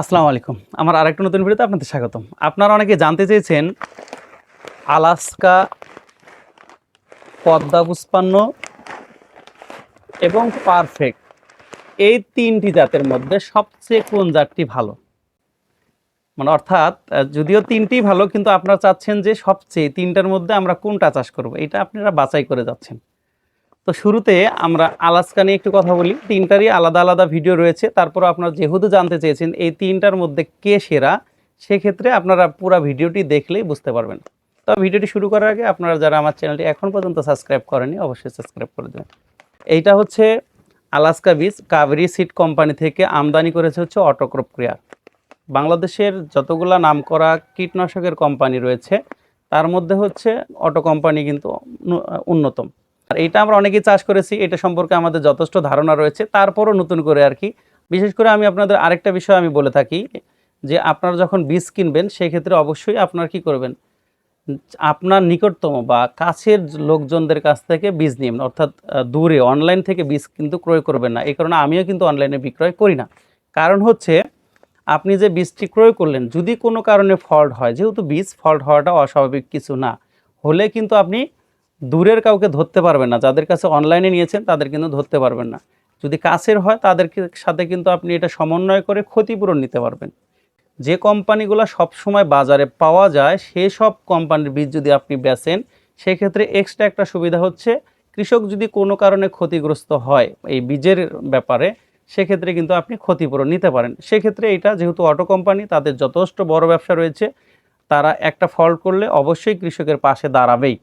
আসসালামু আলাইকুম। আমার আরেকটা নতুন ভিডিওতে আপনাদের স্বাগতম। আপনারা অনেকে জানতে চেয়েছেন, আলাস্কা, পদ্মা পুষ্পান্ন এবং পারফেক্ট, এই তিনটি জাতের মধ্যে সবচেয়ে কোন জাতটি ভালো? মানে অর্থাৎ যদিও তিনটি ভালো, কিন্তু আপনারা চাচ্ছেন যে সবচেয়ে তিনটার মধ্যে আমরা কোনটা চাষ করব, এটা আপনারা বাছাই করে যাচ্ছেন। তো শুরুতে আমরা আলাস্কা নিয়ে একটু কথা বলি। তিনটারই আলাদা আলাদা ভিডিও রয়েছে। তারপর আপনারা যেহেতু জানতে চেয়েছেন, এই তিনটার মধ্যে কে সেরা, সেক্ষেত্রে আপনারা পুরো ভিডিওটি দেখলেই বুঝতে পারবেন। তো ভিডিওটি শুরু করার আগে আপনারা যারা আমার চ্যানেলটি এখন পর্যন্ত সাবস্ক্রাইব করেনি অবশ্যই সাবস্ক্রাইব করে দেবেন। এইটা হচ্ছে আলাস্কা বীজ, কাবেরি সিড কোম্পানি থেকে আমদানি করেছে হচ্ছে অটোক্রপ ক্রিয়ার। বাংলাদেশের যতগুলা নামকরা কীটনাশকের কোম্পানি রয়েছে, তার মধ্যে হচ্ছে অটো কোম্পানি কিন্তু উন্নতম। আর এটা আমরা অনেকেই চাষ করেছি, এটা সম্পর্কে আমাদের যথেষ্ট ধারণা রয়েছে। তারপরও নতুন করে আর কি। বিশেষ করে আমি আপনাদের আরেকটা বিষয় আমি বলে থাকি, যে আপনারা যখন বীজ কিনবেন সেই ক্ষেত্রে অবশ্যই আপনার কি করবেন? আপনার নিকটতম বা কাছের লোকজনদের কাছ থেকে বীজ নিন অর্থাৎ দূরে, অনলাইন থেকে বীজ কিন্তু ক্রয় করবেন না। এই কারণে আমিও কিন্তু অনলাইনে বিক্রয় করি না। কারণ হচ্ছে, আপনি যে বীজটি ক্রয় করলেন, যদি কোনো কারণে ফল্ট হয়, যেহেতু বীজ ফল্ট হওয়াটা অস্বাভাবিক কিছু না, হলে কিন্তু আপনি দূরের কাউকে ধরতে পারবেন না। যাদের কাছে অনলাইনে নিয়েছেন, তাদের কিন্তু ধরতে পারবেন না। যদি কাছের হয় তাদের সাথে কিন্তু আপনি এটা সমন্বয় করে ক্ষতিপূরণ নিতে পারবেন। যে কোম্পানিগুলো সবসময় বাজারে পাওয়া যায় সেই সব কোম্পানির বীজ যদি আপনি বেচেন, সেক্ষেত্রে এক্সট্রা একটা সুবিধা হচ্ছে, কৃষক যদি কোনো কারণে ক্ষতিগ্রস্ত হয় এই বীজের ব্যাপারে, সেক্ষেত্রে কিন্তু আপনি ক্ষতিপূরণ নিতে পারেন। সেক্ষেত্রে এটা যেহেতু অটো কোম্পানি তাদের যথেষ্ট বড় ব্যবসা রয়েছে, তারা একটা ফল্ট করলে অবশ্যই কৃষকের পাশে দাঁড়াবেই।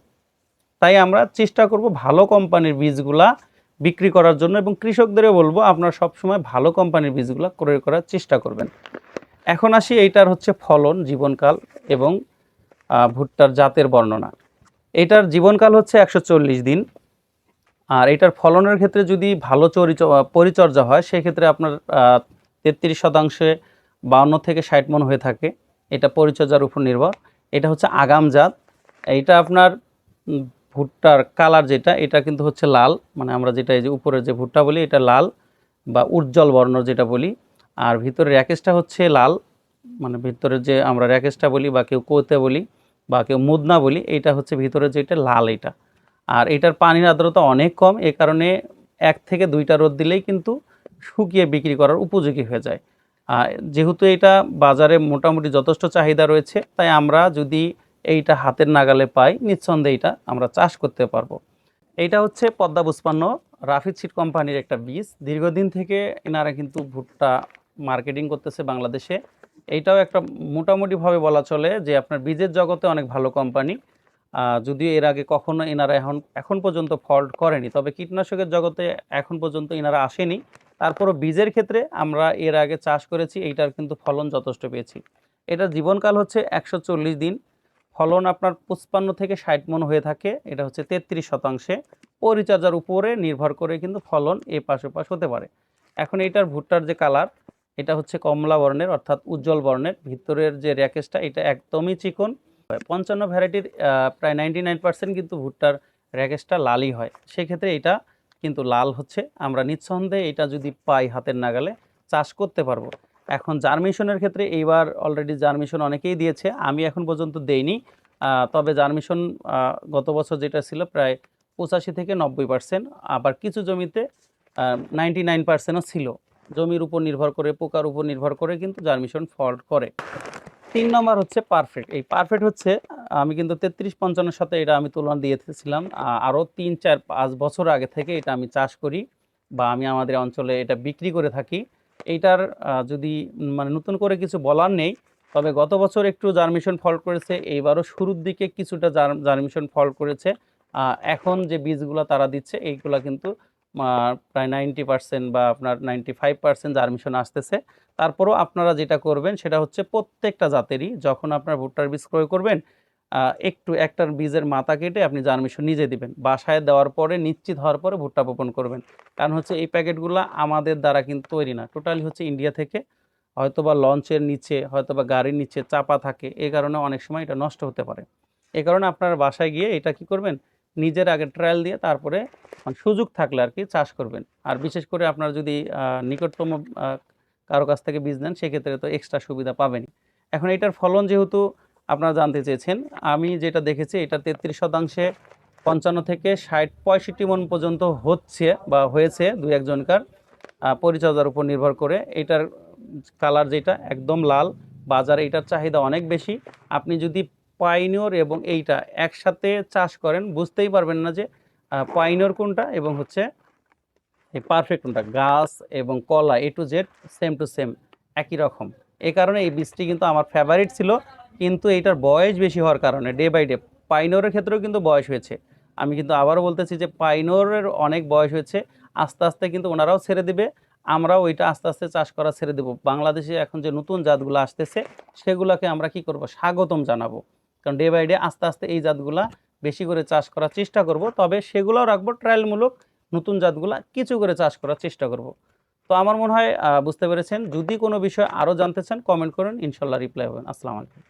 তাই আমরা চেষ্টা করব ভালো কোম্পানির বীজগুলা বিক্রি করার জন্য এবং কৃষকদেরও বলব, আপনারা সবসময় ভালো কোম্পানির বীজগুলা ক্রয় করার চেষ্টা করবেন। এখন আসি এইটার হচ্ছে ফলন, জীবনকাল এবং ভুট্টার জাতের বর্ণনা। এটার জীবনকাল হচ্ছে একশো চল্লিশ দিন। আর এটার ফলনের ক্ষেত্রে যদি ভালো পরিচর্যা হয়, সেক্ষেত্রে আপনার তেত্রিশ শতাংশে বাউন্ন থেকে ষাট মন হয়ে থাকে। এটা পরিচর্যার উপর নির্ভর। এটা হচ্ছে আগাম জাত। এইটা আপনার ভুট্টার কালার যেটা, এটা কিন্তু হচ্ছে লাল। মানে আমরা যেটা এই যে উপরে যে ভুট্টা বলি, এটা লাল বা উজ্জ্বল বর্ণ যেটা বলি। আর ভিতরে র্যাকেজটা হচ্ছে লাল। মানে ভিতরে যে আমরা র্যাকেজটা বলি বা কেউ কোতে বলি বা কেউ মুদনা বলি এটা হচ্ছে ভিতরে যেটা লাল এটা আর এটার পানির আর্দ্রতা অনেক কম, এ কারণে এক থেকে দুইটা রোদ দিলেই কিন্তু শুকিয়ে বিক্রি করার উপযোগী হয়ে যায়। যেহেতু এটা বাজারে মোটামুটি যথেষ্ট চাহিদা রয়েছে, তাই আমরা যদি এইটা হাতের নাগালে পাই, নিঃসন্দেহে এটা আমরা চাষ করতে পারব। এইটা হচ্ছে পদ্মা পুষ্পান্ন রাফিদ সিড কোম্পানির একটা বীজ। দীর্ঘদিন থেকে এনারা কিন্তু ভুট্টা মার্কেটিং করতেছে বাংলাদেশে। এইটাও একটা মোটামুটিভাবে বলা চলে যে আপনার বীজের জগতে অনেক ভালো কোম্পানি। যদিও এর আগে কখনো এনারা এখন এখন পর্যন্ত ফল্ট করেনি, তবে কীটনাশকের জগতে এখন পর্যন্ত এনারা আসেনি। তারপরও বীজের ক্ষেত্রে আমরা এর আগে চাষ করেছি, এইটার কিন্তু ফলন যথেষ্ট পেয়েছি। এটার জীবনকাল হচ্ছে একশো চল্লিশ দিন। ফলন আপনার পঁচপান্ন থেকে ষাট মন হয়ে থাকে, এটা হচ্ছে তেত্রিশ শতাংশে। পরিচর্যার উপরে নির্ভর করে কিন্তু ফলন এ পাশ পাশ হতে পারে। এখন এইটার ভুট্টার যে কালার, এটা হচ্ছে কমলা বর্ণের, অর্থাৎ উজ্জ্বল বর্ণের। ভিতরের যে র্যাকেজটা এটা একদমই চিকন। পঞ্চান্ন ভ্যারাইটির প্রায় নাইনটি নাইন পার্সেন্ট কিন্তু ভুট্টার র্যাকেজটা লালই হয়। সেক্ষেত্রে এটা কিন্তু লাল হচ্ছে। আমরা নিঃসন্দেহে এটা যদি পাই হাতের নাগালে, চাষ করতে পারব। এখন জার্মিশনের ক্ষেত্রে এইবার অলরেডি জার্মিশন অনেকেই দিয়েছে, আমি এখন পর্যন্ত দেইনি। তবে জার্মিশন গত বছর যেটা ছিল প্রায় পঁচাশি থেকে নব্বই পার্সেন্ট আবার কিছু জমিতে নাইনটি নাইন পার্সেন্টও ছিল। জমির উপর নির্ভর করে, পোকার উপর নির্ভর করে কিন্তু জার্মিশন ফল্ট করে। তিন নম্বর হচ্ছে পারফেক্ট এই পারফেক্ট হচ্ছে, আমি কিন্তু তেত্রিশ পঞ্চান্নের সাথে এটা আমি তুলনা দিয়েছিলাম আরও তিন, চার, পাঁচ বছর আগে থেকে এটা আমি চাষ করি বা আমি আমাদের অঞ্চলে এটা বিক্রি করে থাকি। এইটার যদি মানে নতুন করে কিছু বলার নেই, তবে গত বছর একটু জার্মিশন ফল্ট করেছে, এইবারও শুরুর দিকে কিছুটা জার্মিশন ফল্ট করেছে এখন যে বীজগুলো তারা দিচ্ছে, এইগুলা কিন্তু প্রায় নাইনটি পার্সেন্ট বা আপনার নাইনটি ফাইভ পার্সেন্ট জার্মিশন আসতেছে। তারপরও আপনারা যেটা করবেন, সেটা হচ্ছে প্রত্যেকটা জাতেরই যখন আপনার ভুট্টার বীজ ক্রয় করবেন একটু একটার বীজের মাথা কেটে আপনি জার্মিশন নিজে দিবেন। বাসায় দেওয়ার পরে, নিশ্চিত হওয়ার পরে ভুট্টা বপন করবেন। কারণ হচ্ছে এই প্যাকেটগুলো আমাদের দ্বারা কিন্তু তৈরি না। টোটালি হচ্ছে ইন্ডিয়া থেকে হয়তোবা লঞ্চের নিচে, হয়তোবা গাড়ির নিচে চাপা থাকে। এই কারণে অনেক সময় এটা নষ্ট হতে পারে। এই কারণে আপনার বাসায় গিয়ে এটা কি করবেন? নিজের আগে ট্রায়াল দিয়ে তারপরে মানে সুযোগ থাকলে আর কি চাষ করবেন। আর বিশেষ করে আপনার যদি নিকটতম কারও কাছ থেকে বীজ নেন, সেক্ষেত্রে তো এক্সট্রা সুবিধা পাবেনই। এখন এটার ফলন যেহেতু আপনারা জানতে চেয়েছেন। আমি যেটা দেখেছি, এটা তেত্রিশ শতাংশে পঞ্চান্ন থেকে ষাট পঁয়ষট্টি মন পর্যন্ত হচ্ছে বা হয়েছে দুই একজনকার পরিচর্যার উপর নির্ভর করে। এটার কালার যেটা একদম লাল, বাজারে এটার চাহিদা অনেক বেশি। আপনি যদি পাইনিয়র এবং এইটা একসাথে চাষ করেন, বুঝতেই পারবেন না যে পাইনিয়র কোনটা এবং হচ্ছে এই পারফেক্ট কোনটা, গাছ এবং কলা A to Z same to same একই রকম। এ কারণে এই বীজটি কিন্তু আমার ফেভারিট ছিল। কিন্তু এইটার বয়স বেশি হওয়ার কারণে ডে বাই ডে পাইনোরের ক্ষেত্রেও কিন্তু বয়স হয়েছে। আমি কিন্তু আবারও বলতেছি যে পাইনোরের অনেক বয়স হয়েছে, আস্তে আস্তে কিন্তু ওনারাও ছেড়ে দিবে, আমরাও ওইটা আস্তে আস্তে চাষ করা ছেড়ে দেবো। বাংলাদেশে এখন যে নতুন জাতগুলো আসতেছে, সেগুলোকে আমরা কি করব? স্বাগতম জানাব। কারণ ডে বাই ডে আস্তে আস্তে এই জাতগুলা বেশি করে চাষ করার চেষ্টা করব, তবে সেগুলোও রাখব, ট্রায়ালমূলক নতুন জাতগুলা কিছু করে চাষ করার চেষ্টা করব। তো আমার মনে হয় বুঝতে পেরেছেন। যদি কোনো বিষয় আরও জানতে চান কমেন্ট করুন, ইনশাল্লাহ রিপ্লাই হবেন আসসালামু আলাইকুম।